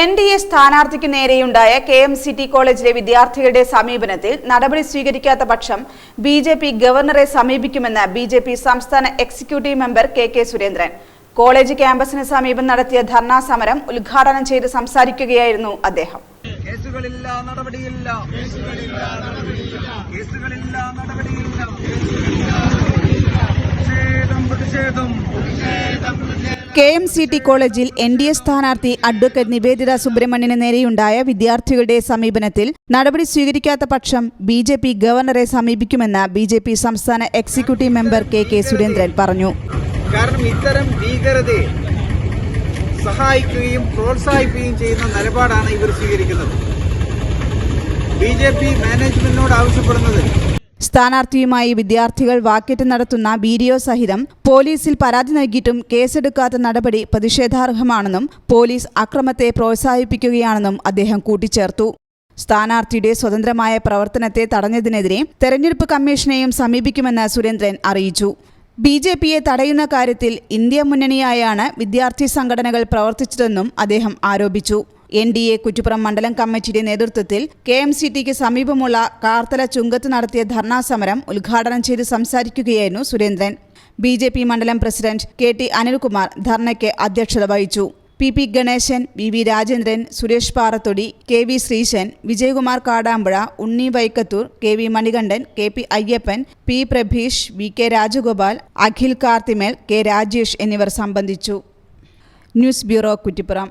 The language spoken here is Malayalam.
എൻ ഡി എ സ്ഥാനാർത്ഥിക്ക് നേരെയുണ്ടായ കെ എം സി ടി കോളേജിലെ വിദ്യാർത്ഥികളുടെ സമീപനത്തിൽ നടപടി സ്വീകരിക്കാത്ത പക്ഷം ബി ജെ പി ഗവർണറെ സമീപിക്കുമെന്ന് ബി ജെ പി സംസ്ഥാന executive member K K Surendran. College ക്യാമ്പസിന് സമീപം നടത്തിയ ധർണാ സമരം ഉദ്ഘാടനം ചെയ്ത് സംസാരിക്കുകയായിരുന്നു അദ്ദേഹം. കേസുകളില്ല നടപടിയില്ല. കേസുകളില്ല നടപടിയില്ല. പ്രതിഷേധം പ്രതിഷേധം. കെ എം സി ടി കോളേജിൽ എൻ ഡി എ സ്ഥാനാർത്ഥി അഡ്വക്കേറ്റ് നിവേദിത സുബ്രഹ്മണ്യന് നേരെയുണ്ടായ വിദ്യാർത്ഥികളുടെ സമീപനത്തിൽ നടപടി സ്വീകരിക്കാത്ത പക്ഷം ബി ജെ പി ഗവർണറെ സമീപിക്കുമെന്ന് ബി ജെ പി സംസ്ഥാന executive member K K Surendran പറഞ്ഞു. കാരണം ഇത്തരം ഭീകരതയെ സഹായിക്കുകയും പ്രോത്സാഹിപ്പിക്കുകയും ചെയ്യുന്ന നിലപാടാണ് ഇവർ സ്വീകരിക്കുന്നത്. ബി ജെ പി മാനേജ്മെന്റിനോട് ആവശ്യപ്പെടുന്നത് സ്ഥാനാർത്ഥിയുമായി വിദ്യാർത്ഥികൾ വാക്കേറ്റം നടത്തുന്ന വീഡിയോ സഹിതം പോലീസിൽ പരാതി നൽകിയിട്ടും കേസെടുക്കാത്ത നടപടി പ്രതിഷേധാർഹമാണെന്നും പോലീസ് അക്രമത്തെ പ്രോത്സാഹിപ്പിക്കുകയാണെന്നും അദ്ദേഹം കൂട്ടിച്ചേർത്തു. സ്ഥാനാർത്ഥിയുടെ സ്വതന്ത്രമായ പ്രവർത്തനത്തെ തടഞ്ഞതിനെതിരെ തെരഞ്ഞെടുപ്പ് കമ്മീഷനെയും സമീപിക്കുമെന്ന് സുരേന്ദ്രൻ അറിയിച്ചു. ബി ജെ പിയെ തടയുന്ന കാര്യത്തിൽ ഇന്ത്യ മുന്നണിയായാണ് വിദ്യാർത്ഥി സംഘടനകൾ പ്രവർത്തിച്ചതെന്നും അദ്ദേഹം ആരോപിച്ചു. എൻ ഡി എ കുറ്റിപ്പുറം മണ്ഡലം കമ്മിറ്റിയുടെ നേതൃത്വത്തിൽ കെ എം സി ടിക്ക് സമീപമുള്ള കാർത്തല ചുങ്കത്ത് നടത്തിയ ധർണാ സമരം ഉദ്ഘാടനം ചെയ്ത് സംസാരിക്കുകയായിരുന്നു സുരേന്ദ്രൻ. ബി ജെ പി മണ്ഡലം പ്രസിഡന്റ് കെ ടി അനിൽകുമാർ ധർണയ്ക്ക് അധ്യക്ഷത വഹിച്ചു. P P Ganesan V V Rajendran Suresh Parathodi K V Sreesan Vijayakumar Kadampuzha Unni Vaikkathur K V Manikandan K P Ayyappan P Prabheesh V K Rajagopal Akhil Karthimel K Rajesh എന്നിവർ സംബന്ധിച്ചു. News bureau Kuttippuram.